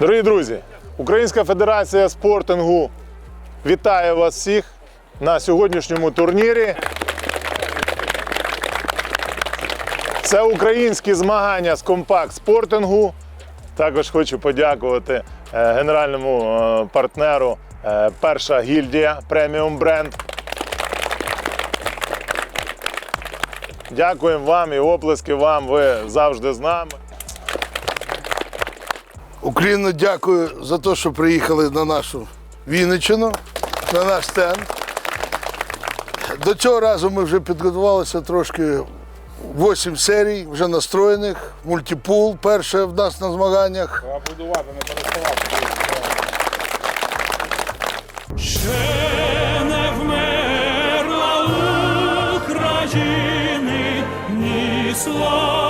Дорогі друзі, Українська федерація спортингу вітає вас всіх на сьогоднішньому турнірі. Це українські змагання з компакт спортингу. Також хочу подякувати е, генеральному е, партнеру е, Перша гільдія преміум бренд. Дякуємо вам і оплески вам. Ви завжди з нами. Україна дякую за те, що приїхали на нашу Вінниччину, на наш стенд. До цього разу ми вже підготувалися трошки 8 серій, вже настроєних. Мультипул перше в нас на змаганнях. Ще не вмерла України ні слава,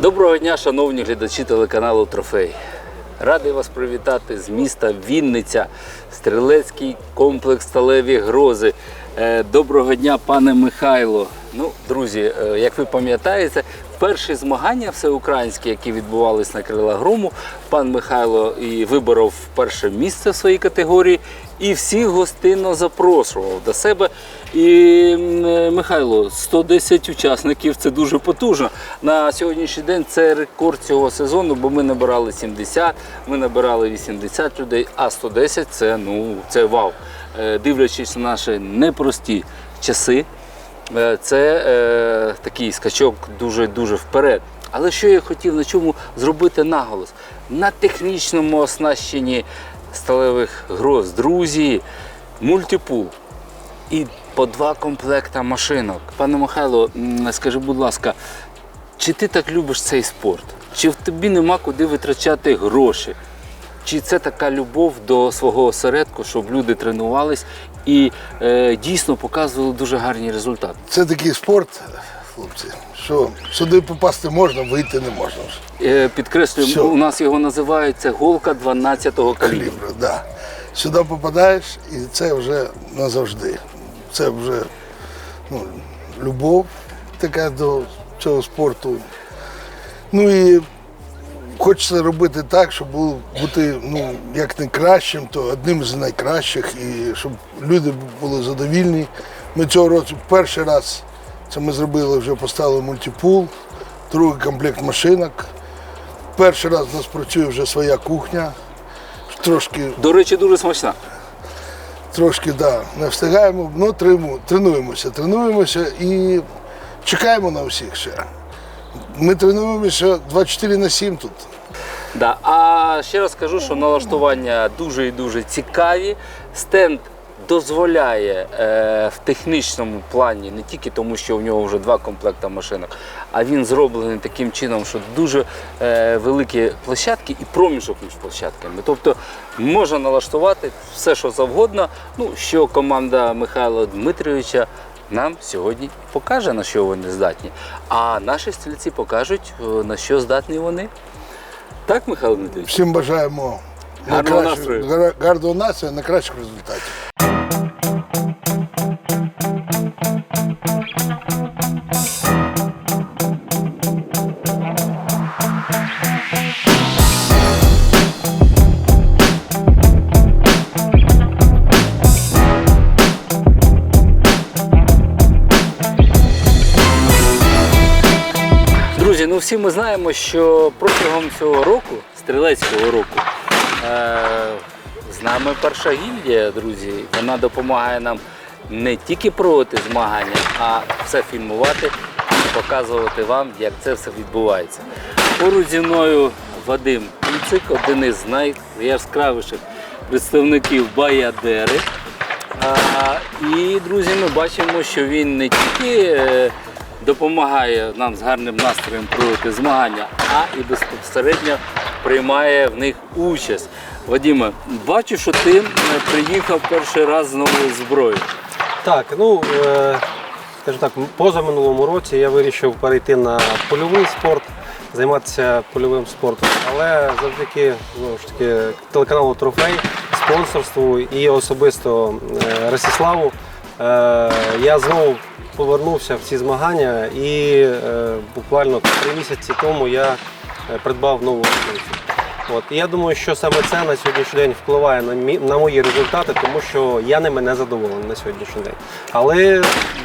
Доброго дня, шановні глядачі телеканалу Трофей. Радий вас привітати з міста Вінниця, стрілецький комплекс сталеві грози. Е, Доброго дня, пане Михайло. Ну, друзі, е, як ви пам'ятаєте, перші змагання всеукраїнські, які відбувалися на крила грому, пан Михайло і виборов перше місце в своїй категорії і всіх гостинно запрошував до себе. І Михайло, 110 учасників це дуже потужно. На сьогоднішній день це рекорд цього сезону, бо ми набирали 70, ми набирали 80 людей, а 110 це ну це вау. Е, Дивлячись на наші непрості часи, е, це е, такий скачок дуже-дуже вперед. Але що я хотів на чому зробити наголос? На технічному оснащенні сталевих гроз, друзі, мультипул і по два комплекта машинок. Пане Михайло, скажи, будь ласка, чи ти так любиш цей спорт? Чи в тобі нема куди витрачати гроші? Чи це така любов до свого осередку, щоб люди тренувались і е, дійсно показували дуже гарні результати? Це такий спорт, хлопці, що сюди попасти можна, вийти не можна. Е, підкреслюю, у нас його називають це голка 12-го калібру. Калібр, да. Сюди попадаєш і це вже назавжди. Це вже ну, любов така до цього спорту. Ну і хочеться робити так, щоб бути ну, як не кращим, то одним з найкращих, і щоб люди були задовільні. Ми цього року перший раз це ми зробили, вже поставили мультипул, другий комплект машинок. Перший раз у нас працює вже своя кухня. Трошки До речі, дуже смачна. трошки да, не встигаємо, але тренуємо- тренуємося, тренуємося і чекаємо на всіх ще. Ми тренуємося 24 на 7 тут. Да. А ще раз скажу, що налаштування дуже і дуже цікаві. Стенд дозволяє е, в технічному плані не тільки тому, що в нього вже два комплекти машинок, а він зроблений таким чином, що дуже е, великі площадки і проміжок між площадками. Тобто можна налаштувати все, що завгодно. Ну, що команда Михайла Дмитрійовича нам сьогодні покаже, на що вони здатні. А наші стрільці покажуть, е, на що здатні вони. Так, Михайло Дмитрович? Всім бажаємо Гарного настрою. гарного настрою, найкращих результатів. Всі ми знаємо, що протягом цього року, стрілецького року, е- з нами перша гільдія, друзі. Вона допомагає нам не тільки проводити змагання, а все фільмувати і показувати вам, як це все відбувається. Поруч зі мною Вадим Куцик, один із найяскравіших представників Баядери. І, друзі, ми бачимо, що він не тільки е, допомагає нам з гарним настроєм проводити змагання, а і безпосередньо приймає в них участь. Вадиме, бачу, що ти е, приїхав перший раз з новою зброєю. Так, ну е, скажімо так, позаминулому році я вирішив перейти на польовий спорт, займатися польовим спортом. Але завдяки ну, ж таки, телеканалу Трофей, спонсорству і особисто е, Ростиславу е, я знову повернувся в ці змагання і е, буквально три місяці тому я е, придбав нову рушницю. От, і я думаю, що саме це на сьогоднішній день впливає на, мі, на мої результати, тому що я не задоволений на сьогоднішній день. Але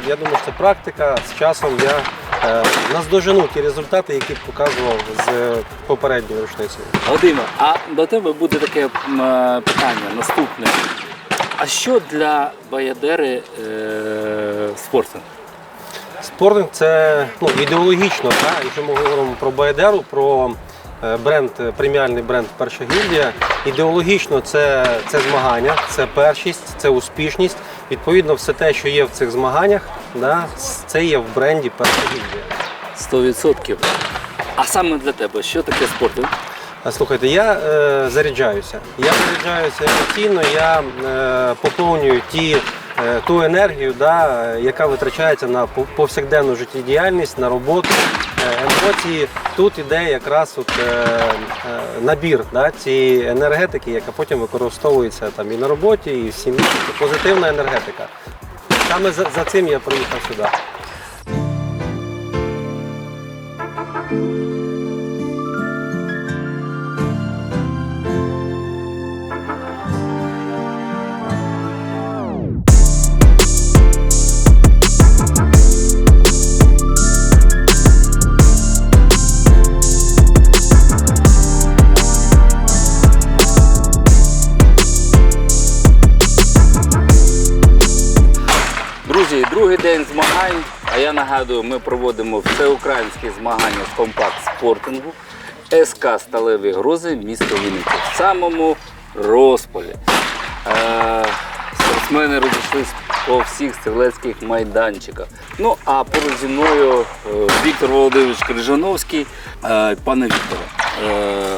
я думаю, що це практика. З часом я е, наздожену ті результати, які показував з попередньою рушницею. Вадиме, а до тебе буде таке е, питання наступне. А що для Баядери е, спортинг? Спортинг це ну, ідеологічно, так? якщо ми говоримо про Баядеру, про е, бренд, е, преміальний бренд Перша гільдія. Ідеологічно це, це змагання, це першість, це успішність. Відповідно, все те, що є в цих змаганнях, да, це є в бренді Перша гільдія. 100%. А саме для тебе, що таке спортинг? Слухайте, я е, заряджаюся. Я заряджаюся емоційно, я е, поповнюю ті, е, ту енергію, да, яка витрачається на пов- повсякденну життєдіяльність, на роботу. Е, емоції тут іде якраз от, е, е, набір да, цієї енергетики, яка потім використовується там, і на роботі, і в сім'ї. Позитивна енергетика. Саме за, за цим я приїхав сюди. Нагадую, ми проводимо всеукраїнські змагання з компакт спортингу СК Сталеві Грози, місто Вінниця. В самому розпалі. Е, спортсмени розійшлись по всіх стрілецьких майданчиках. Ну а поруч зі мною е, Віктор Володимирович Крижановський. Е, пане Вікторе, е,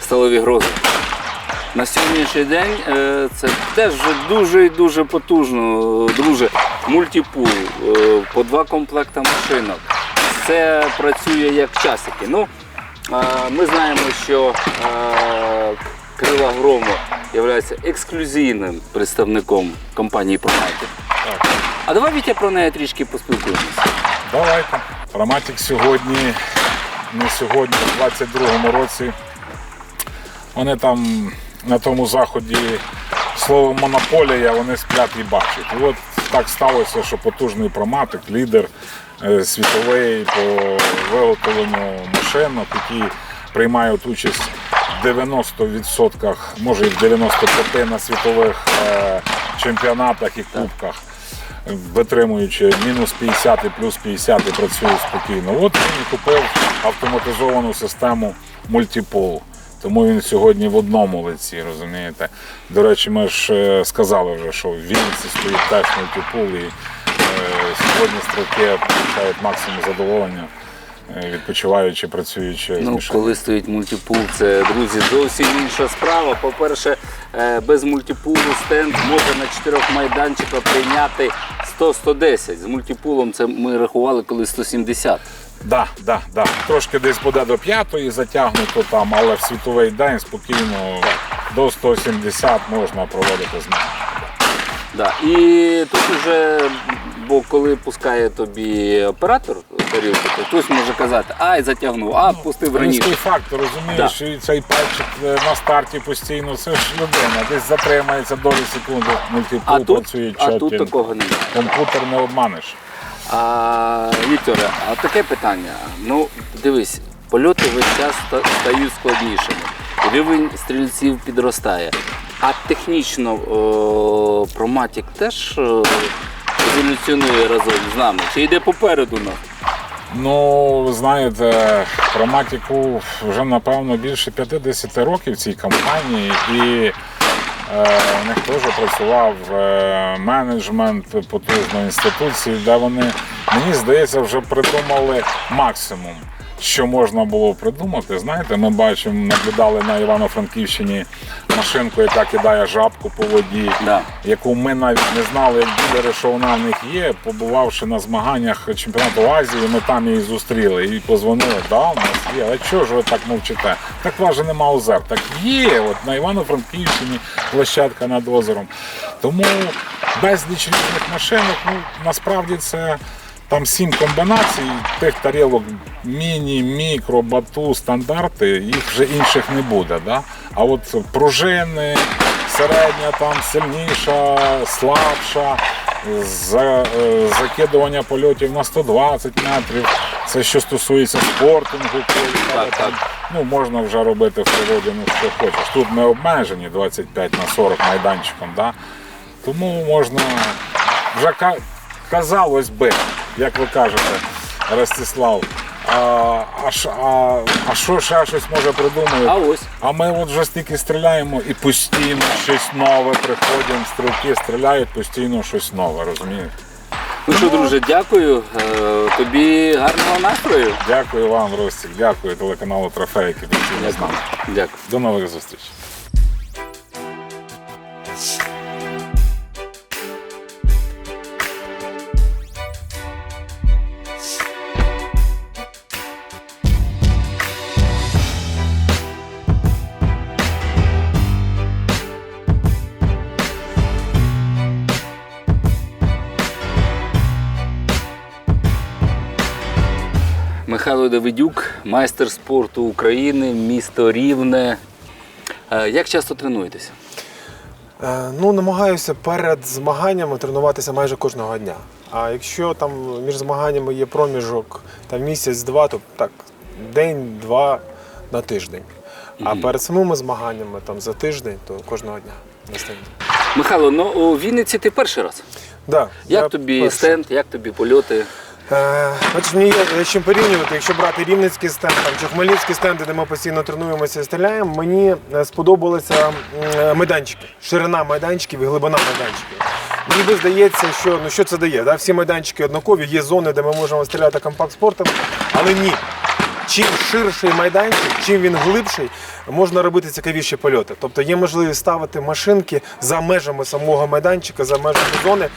Сталеві Грози. На сьогоднішній день е, це теж дуже і дуже потужно, е, друже. Мультипул, е, по два комплекти машинок. Все працює як часики. Ну, ми знаємо, що Крила Грому є ексклюзивним представником компанії Проматик. А давай Вітя про неї трішки поспілкуємося. Давайте. Роматик сьогодні, не сьогодні, в 22-му році. Вони там на тому заході слово монополія, вони сплять і бачать. І от так сталося, що потужний проматик, лідер е, світовий по виготовленню машинок, які приймають участь в 90%, може і в 95% на світових е, чемпіонатах і кубках витримуючи мінус 50 і плюс 50 і працює спокійно. От він купив автоматизовану систему мультипол. Тому він сьогодні в одному лиці, розумієте. До речі, ми ж е, сказали вже, що в Вінниці стоїть теж мультипул, і е, сьогодні стрілки отримують максимум задоволення, е, відпочиваючи, працюючи Ну, коли стоїть мультипул, це друзі, зовсім інша справа. По-перше, без мультипулу стенд може на чотирьох майданчиках прийняти 100-110. З мультипулом це ми рахували коли 170. Да, да, да. Трошки десь буде до п'ятої затягнуто там, але в світовий день спокійно до 170 можна проводити змагання. Да. І тут уже, бо коли пускає тобі оператор тарілку, то хтось може казати, ай, затягнув, а пустив раніше. Людський фактор, розумієш, і цей пальчик е, на старті постійно, це ж людина, десь затримається долі секунди, мультипул А тут, працює а тут такого немає. Комп'ютер не обманеш. А, Вікторе, а таке питання. Ну, дивись, польоти весь час стають складнішими. Рівень стрільців підростає. А технічно о, Проматік теж еволюціонує разом з нами. Чи йде попереду нас? Ну, ви знаєте, про матіку вже напевно більше 50 років цій компанії, і в них теж працював е, менеджмент потужної інституції, де вони, мені здається, вже придумали максимум. Що можна було придумати, знаєте, ми бачимо, наблюдали на Івано-Франківщині машинку, яка кидає жабку по воді, Да. яку ми навіть не знали, як ділери, що вона в них є. Побувавши на змаганнях чемпіонату Азії, ми там її зустріли і позвонили, да, у нас є. Але чого ж ви так мовчите? Так вас же нема озер. Так є, от на Івано-Франківщині площадка над озером. Тому безліч різних машинок. Ну, насправді це там сім комбінацій, тих тарілок міні, мікро, бату, стандарти, їх вже інших не буде. Да? А от пружини, середня, там сильніша, слабша, за, е, закидування польотів на 120 метрів. Це що стосується спортингу, тебе там, ну, можна вже робити в природі, ну, що хочеш. Тут ми обмежені 25 на 40 майданчиком. Да? Тому можна вже казалось би, як ви кажете, Ростислав. А, а, а, що ще щось може придумають? А ось. А ми от вже стільки стріляємо і постійно щось нове приходимо, стрілки стріляють, постійно щось нове, розумієте? Ну що, друже, дякую. Е, Тобі гарного настрою. Дякую вам, Ростік, дякую телеканалу Трофей, який працює з нами. Дякую. До нових зустрічей. Михайло Давидюк, майстер спорту України, місто Рівне. Е, Як часто тренуєтеся? Е, Ну, намагаюся перед змаганнями тренуватися майже кожного дня. А якщо там між змаганнями є проміжок там місяць-два, то так, день-два на тиждень. А перед самими змаганнями там за тиждень, то кожного дня на стенді. Михайло, ну у Вінниці ти перший раз. Да, Як тобі перший. стенд, як тобі польоти? Е, Бачиш, мені є з чим порівнювати, якщо брати рівницький стенд там, чи хмельницький стенд, де ми постійно тренуємося і стріляємо, мені е, сподобалися е, майданчики, ширина майданчиків і глибина майданчиків. Мені би здається, що ну що це дає? Да? Всі майданчики однакові, є зони, де ми можемо стріляти компакт-спортом, але ні. Чим ширший майданчик, чим він глибший, можна робити цікавіші польоти. Тобто є можливість ставити машинки за межами самого майданчика, за межами зони,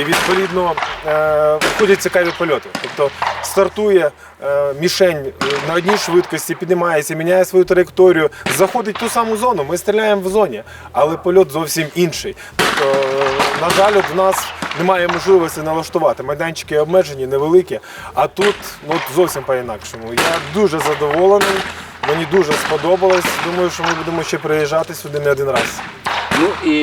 і відповідно е, виходять цікаві польоти. Тобто стартує е, мішень е, на одній швидкості, піднімається, міняє свою траєкторію, заходить в ту саму зону. Ми стріляємо в зоні, але польот зовсім інший. Тобто, на жаль, в нас немає можливості налаштувати. Майданчики обмежені, невеликі, а тут ну, зовсім по-інакшому. Я дуже задоволений, мені дуже сподобалось. Думаю, що ми будемо ще приїжджати сюди не один раз. Ну і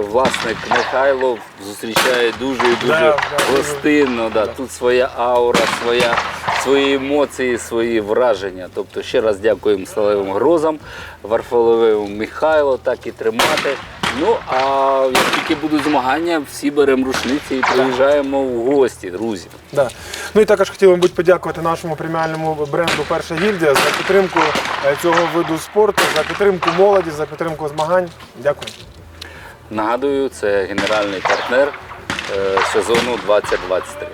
власник Михайло зустрічає дуже і дуже Да, да, гостинно. Да. Тут своя аура, своя, свої емоції, свої враження. Тобто ще раз дякуємо сталевим грозам, Варфоловому Михайло, так і тримати. Ну а як тільки будуть змагання, всі беремо рушниці і приїжджаємо в гості, друзі. Да. Ну і також хотів, мабуть, подякувати нашому преміальному бренду Перша гільдія за підтримку е, цього виду спорту, за підтримку молоді, за підтримку змагань. Дякую. Нагадую, це генеральний партнер е, сезону 2023.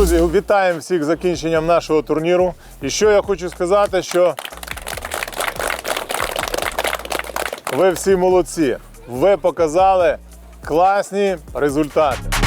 Друзі, вітаємо всіх з закінченням нашого турніру. І що я хочу сказати, що ви всі молодці. Ви показали класні результати.